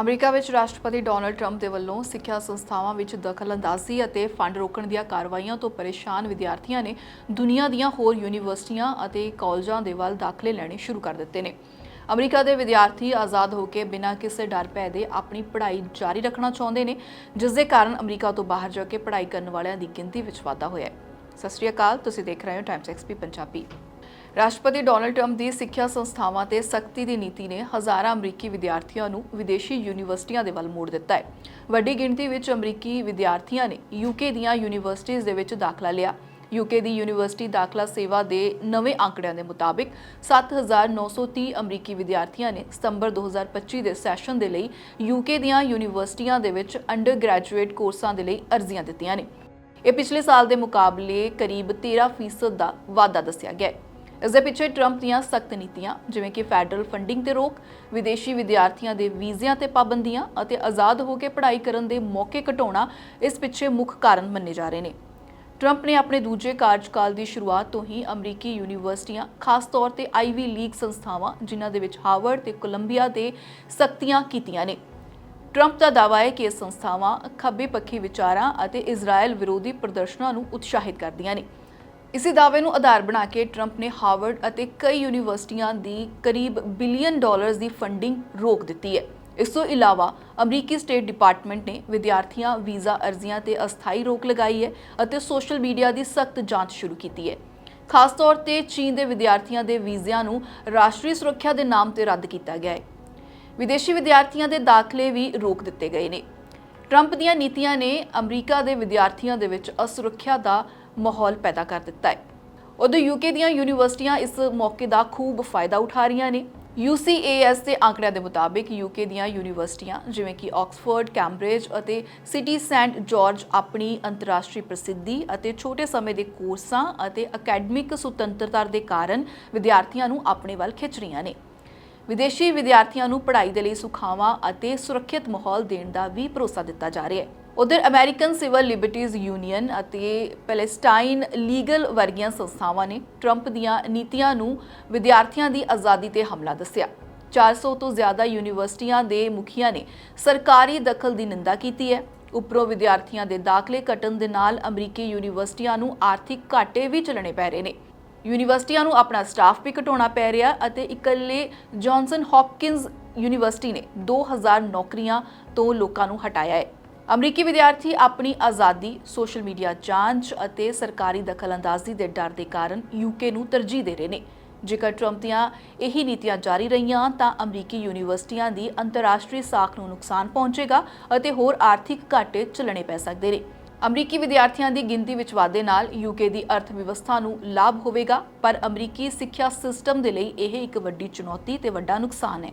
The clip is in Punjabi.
ਅਮਰੀਕਾ ਵਿੱਚ ਰਾਸ਼ਟਰਪਤੀ ਡੋਨਲਡ ਟਰੰਪ ਦੇ ਵੱਲੋਂ ਸਿੱਖਿਆ ਸੰਸਥਾਵਾਂ ਵਿੱਚ ਦਖਲਅੰਦਾਜ਼ੀ ਅਤੇ ਫੰਡ ਰੋਕਣ ਦੀਆਂ ਕਾਰਵਾਈਆਂ ਤੋਂ ਪਰੇਸ਼ਾਨ ਵਿਦਿਆਰਥੀਆਂ ਨੇ ਦੁਨੀਆ ਦੀਆਂ ਹੋਰ ਯੂਨੀਵਰਸਿਟੀਆਂ ਅਤੇ ਕਾਲਜਾਂ ਦੇ ਵੱਲ ਦਾਖਲੇ ਲੈਣੇ ਸ਼ੁਰੂ ਕਰ ਦਿੱਤੇ ਨੇ। ਅਮਰੀਕਾ ਦੇ ਵਿਦਿਆਰਥੀ ਆਜ਼ਾਦ ਹੋ ਕੇ ਬਿਨਾਂ ਕਿਸੇ ਡਰ ਭੈ ਦੇ ਆਪਣੀ ਪੜ੍ਹਾਈ ਜਾਰੀ ਰੱਖਣਾ ਚਾਹੁੰਦੇ ਨੇ, ਜਿਸ ਦੇ ਕਾਰਨ ਅਮਰੀਕਾ ਤੋਂ ਬਾਹਰ ਜਾ ਕੇ ਪੜ੍ਹਾਈ ਕਰਨ ਵਾਲਿਆਂ ਦੀ ਗਿਣਤੀ ਵਿੱਚ ਵਾਧਾ ਹੋਇਆ ਹੈ। ਸਤਿ ਸ਼੍ਰੀ ਅਕਾਲ, ਤੁਸੀਂ ਦੇਖ ਰਹੇ ਹੋ ਟਾਈਮਸ ਐਕਸਪੀ ਪੰਜਾਬੀ। ਰਾਸ਼ਟਰਪਤੀ ਡੋਨਲਡ ਟਰੰਪ ਦੀ ਸਿੱਖਿਆ ਸੰਸਥਾਵਾਂ ਤੇ ਸਖਤੀ ਦੀ ਨੀਤੀ ਨੇ ਹਜ਼ਾਰਾਂ ਅਮਰੀਕੀ ਵਿਦਿਆਰਥੀਆਂ ਨੂੰ ਵਿਦੇਸ਼ੀ ਯੂਨੀਵਰਸਿਟੀਆਂ ਦੇ ਵੱਲ ਮੋੜ ਦਿੱਤਾ ਹੈ। ਵੱਡੀ ਗਿਣਤੀ ਵਿੱਚ ਅਮਰੀਕੀ ਵਿਦਿਆਰਥੀਆਂ ਨੇ ਯੂਕੇ ਦੀਆਂ ਯੂਨੀਵਰਸਿਟੀਆਂ ਦੇ ਵਿੱਚ ਦਾਖਲਾ ਲਿਆ। ਯੂਕੇ ਦੀ ਯੂਨੀਵਰਸਿਟੀ ਦਾਖਲਾ ਸੇਵਾ ਦੇ ਨਵੇਂ ਅੰਕੜਿਆਂ ਦੇ ਮੁਤਾਬਿਕ 7930 ਅਮਰੀਕੀ ਵਿਦਿਆਰਥੀਆਂ ਨੇ ਸਤੰਬਰ 2025 ਦੇ ਸੈਸ਼ਨ ਦੇ ਲਈ ਯੂਕੇ ਦੀਆਂ ਯੂਨੀਵਰਸਿਟੀਆਂ ਦੇ ਵਿੱਚ ਅੰਡਰ ਗ੍ਰੈਜੂਏਟ ਕੋਰਸਾਂ ਦੇ ਲਈ ਅਰਜ਼ੀਆਂ ਦਿੱਤੀਆਂ ਨੇ। ਇਹ ਪਿਛਲੇ ਸਾਲ ਦੇ ਮੁਕਾਬਲੇ ਕਰੀਬ 13% ਦਾ ਵਾਧਾ ਦੱਸਿਆ ਗਿਆ ਹੈ। ਇਸ ਦੇ ਪਿੱਛੇ ਟਰੰਪ ਦੀਆਂ ਸਖਤ ਨੀਤੀਆਂ, ਜਿਵੇਂ ਕਿ ਫੈਡਰਲ ਫੰਡਿੰਗ ਤੇ ਰੋਕ, ਵਿਦੇਸ਼ੀ ਵਿਦਿਆਰਥੀਆਂ ਦੇ ਵੀਜ਼ਿਆਂ ਤੇ ਪਾਬੰਦੀਆਂ ਅਤੇ ਆਜ਼ਾਦ ਹੋ ਕੇ ਪੜ੍ਹਾਈ ਕਰਨ ਦੇ ਮੌਕੇ ਘਟਾਉਣਾ ਇਸ ਪਿੱਛੇ ਮੁੱਖ ਕਾਰਨ ਮੰਨੇ ਜਾ ਰਹੇ ਨੇ। ਟਰੰਪ ਨੇ ਆਪਣੇ ਦੂਜੇ ਕਾਰਜਕਾਲ ਦੀ ਸ਼ੁਰੂਆਤ ਤੋਂ ਹੀ ਅਮਰੀਕੀ ਯੂਨੀਵਰਸਿਟੀਆਂ, ਖਾਸ ਤੌਰ ਤੇ ਆਈਵੀ ਲੀਗ ਸੰਸਥਾਵਾਂ, ਜਿਨ੍ਹਾਂ ਦੇ ਵਿੱਚ ਹਾਰਵਰਡ ਤੇ ਕੋਲੰਬੀਆ ਦੇ ਸਖਤੀਆਂ ਕੀਤੀਆਂ ਨੇ। ਟਰੰਪ ਦਾ ਦਾਅਵਾ ਹੈ ਕਿ ਇਹ ਸੰਸਥਾਵਾਂ ਖੱਬੇ ਪੱਖੀ ਵਿਚਾਰਾਂ ਅਤੇ ਇਜ਼ਰਾਈਲ ਵਿਰੋਧੀ ਪ੍ਰਦਰਸ਼ਨਾਂ ਨੂੰ ਉਤਸ਼ਾਹਿਤ ਕਰਦੀਆਂ ਨੇ। ਇਸੇ ਦਾਅਵੇ ਨੂੰ ਆਧਾਰ ਬਣਾ ਕੇ ਟਰੰਪ ਨੇ ਹਾਰਵਰਡ ਅਤੇ ਕਈ ਯੂਨੀਵਰਸਿਟੀਆਂ ਦੀ ਕਰੀਬ ਬਿਲੀਅਨ ਡਾਲਰਸ ਦੀ ਫੰਡਿੰਗ ਰੋਕ ਦਿੱਤੀ ਹੈ। ਇਸ ਤੋਂ ਇਲਾਵਾ ਅਮਰੀਕੀ ਸਟੇਟ ਡਿਪਾਰਟਮੈਂਟ ਨੇ ਵਿਦਿਆਰਥੀਆਂ ਵੀਜ਼ਾ ਅਰਜ਼ੀਆਂ ਤੇ ਅਸਥਾਈ ਰੋਕ ਲਗਾਈ ਹੈ ਅਤੇ ਸੋਸ਼ਲ ਮੀਡੀਆ ਦੀ ਸਖਤ ਜਾਂਚ ਸ਼ੁਰੂ ਕੀਤੀ ਹੈ। ਖਾਸ ਤੌਰ ਤੇ ਚੀਨ ਦੇ ਵਿਦਿਆਰਥੀਆਂ ਦੇ ਵੀਜ਼ਿਆਂ ਨੂੰ ਰਾਸ਼ਟਰੀ ਸੁਰੱਖਿਆ ਦੇ ਨਾਮ ਤੇ ਰੱਦ ਕੀਤਾ ਗਿਆ ਹੈ। ਵਿਦੇਸ਼ੀ ਵਿਦਿਆਰਥੀਆਂ ਦੇ ਦਾਖਲੇ ਵੀ ਰੋਕ ਦਿੱਤੇ ਗਏ ਨੇ। ਟਰੰਪ ਦੀਆਂ ਨੀਤੀਆਂ ਨੇ ਅਮਰੀਕਾ ਦੇ ਵਿਦਿਆਰਥੀਆਂ ਦੇ ਵਿੱਚ ਅਸੁਰੱਖਿਆ ਦਾ ਮਾਹੌਲ ਪੈਦਾ ਕਰ ਦਿੱਤਾ ਹੈ। ਉਦੋਂ ਯੂਕੇ ਦੀਆਂ ਯੂਨੀਵਰਸਿਟੀਆਂ ਇਸ ਮੌਕੇ ਦਾ ਖੂਬ ਫਾਇਦਾ ਉਠਾ ਰਹੀਆਂ ਨੇ। UCAS ਦੇ ਅੰਕੜਿਆਂ ਦੇ ਮੁਤਾਬਿਕ ਯੂਕੇ ਦੀਆਂ ਯੂਨੀਵਰਸਿਟੀਆਂ ਜਿਵੇਂ ਕਿ ਆਕਸਫੋਰਡ, ਕੈਂਬਰਿਜ ਅਤੇ ਸਿਟੀ ਸੈਂਟ ਜਾਰਜ ਆਪਣੀ ਅੰਤਰਰਾਸ਼ਟਰੀ ਪ੍ਰਸਿੱਧੀ ਅਤੇ ਛੋਟੇ ਸਮੇਂ ਦੇ ਕੋਰਸਾਂ ਅਤੇ ਅਕੈਡਮਿਕ ਸੁਤੰਤਰਤਾ ਦੇ ਕਾਰਨ ਵਿਦਿਆਰਥੀਆਂ ਨੂੰ ਆਪਣੇ ਵੱਲ ਖਿੱਚ ਰਹੀਆਂ ਨੇ। ਵਿਦੇਸ਼ੀ ਵਿਦਿਆਰਥੀਆਂ ਨੂੰ ਪੜ੍ਹਾਈ ਦੇ ਲਈ ਸੁਖਾਵਾਂ ਅਤੇ ਸੁਰੱਖਿਅਤ ਮਾਹੌਲ ਦੇਣ ਦਾ ਵੀ ਭਰੋਸਾ ਦਿੱਤਾ ਜਾ ਰਿਹਾ ਹੈ। ਉਧਰ ਅਮਰੀਕਨ ਸਿਵਲ ਲਿਬਰਟੀਜ਼ ਯੂਨੀਅਨ ਅਤੇ ਪੈਲੇਸਟਾਈਨ ਲੀਗਲ ਵਰਗੀਆਂ ਸੰਸਥਾਵਾਂ ਨੇ ਟਰੰਪ ਦੀਆਂ ਨੀਤੀਆਂ ਨੂੰ ਵਿਦਿਆਰਥੀਆਂ ਦੀ ਆਜ਼ਾਦੀ ਤੇ ਹਮਲਾ ਦੱਸਿਆ। 400 ਤੋਂ ਜ਼ਿਆਦਾ ਯੂਨੀਵਰਸਿਟੀਆਂ ਦੇ ਮੁਖੀਆਂ ਨੇ ਸਰਕਾਰੀ ਦਖਲ ਦੀ ਨਿੰਦਾ ਕੀਤੀ ਹੈ। ਉੱਪਰੋਂ ਵਿਦਿਆਰਥੀਆਂ ਦੇ ਦਾਖਲੇ ਘਟਣ ਦੇ ਨਾਲ ਅਮਰੀਕੀ ਯੂਨੀਵਰਸਿਟੀਆਂ ਨੂੰ ਆਰਥਿਕ ਘਾਟੇ ਵੀ ਝੱਲਣੇ ਪੈ ਰਹੇ ਨੇ। ਯੂਨੀਵਰਸਿਟੀਆਂ ਨੂੰ ਆਪਣਾ ਸਟਾਫ ਵੀ ਘਟਾਉਣਾ ਪੈ ਰਿਹਾ ਅਤੇ ਇਕੱਲੇ ਜੌਨਸਨ ਹੌਪਕਿੰਸ ਯੂਨੀਵਰਸਿਟੀ ਨੇ 2000 ਨੌਕਰੀਆਂ ਤੋਂ ਲੋਕਾਂ ਨੂੰ ਹਟਾਇਆ ਹੈ। ਅਮਰੀਕੀ ਵਿਦਿਆਰਥੀ ਆਪਣੀ ਆਜ਼ਾਦੀ, ਸੋਸ਼ਲ ਮੀਡੀਆ ਜਾਂਚ ਅਤੇ ਸਰਕਾਰੀ ਦਖਲਅੰਦਾਜ਼ੀ ਦੇ ਡਰ ਦੇ ਕਾਰਨ ਯੂਕੇ ਨੂੰ ਤਰਜੀਹ ਦੇ ਰਹੇ ਨੇ। ਜੇਕਰ ਟਰੰਪ ਦੀਆਂ ਇਹੀ ਨੀਤੀਆਂ ਜਾਰੀ ਰਹੀਆਂ ਤਾਂ ਅਮਰੀਕੀ ਯੂਨੀਵਰਸਿਟੀਆਂ ਦੀ ਅੰਤਰਰਾਸ਼ਟਰੀ ਸਾਖ ਨੂੰ ਨੁਕਸਾਨ ਪਹੁੰਚੇਗਾ ਅਤੇ ਹੋਰ ਆਰਥਿਕ ਘਾਟੇ ਝੱਲਣੇ ਪੈ ਸਕਦੇ ਨੇ। ਅਮਰੀਕੀ ਵਿਦਿਆਰਥੀਆਂ ਦੀ ਗਿਣਤੀ ਵਿੱਚ ਵਾਧੇ ਨਾਲ ਯੂਕੇ ਦੀ ਅਰਥ ਵਿਵਸਥਾ ਨੂੰ ਲਾਭ ਹੋਵੇਗਾ, ਪਰ ਅਮਰੀਕੀ ਸਿੱਖਿਆ ਸਿਸਟਮ ਦੇ ਲਈ ਇਹ ਇੱਕ ਵੱਡੀ ਚੁਣੌਤੀ ਤੇ ਵੱਡਾ ਨੁਕਸਾਨ ਹੈ।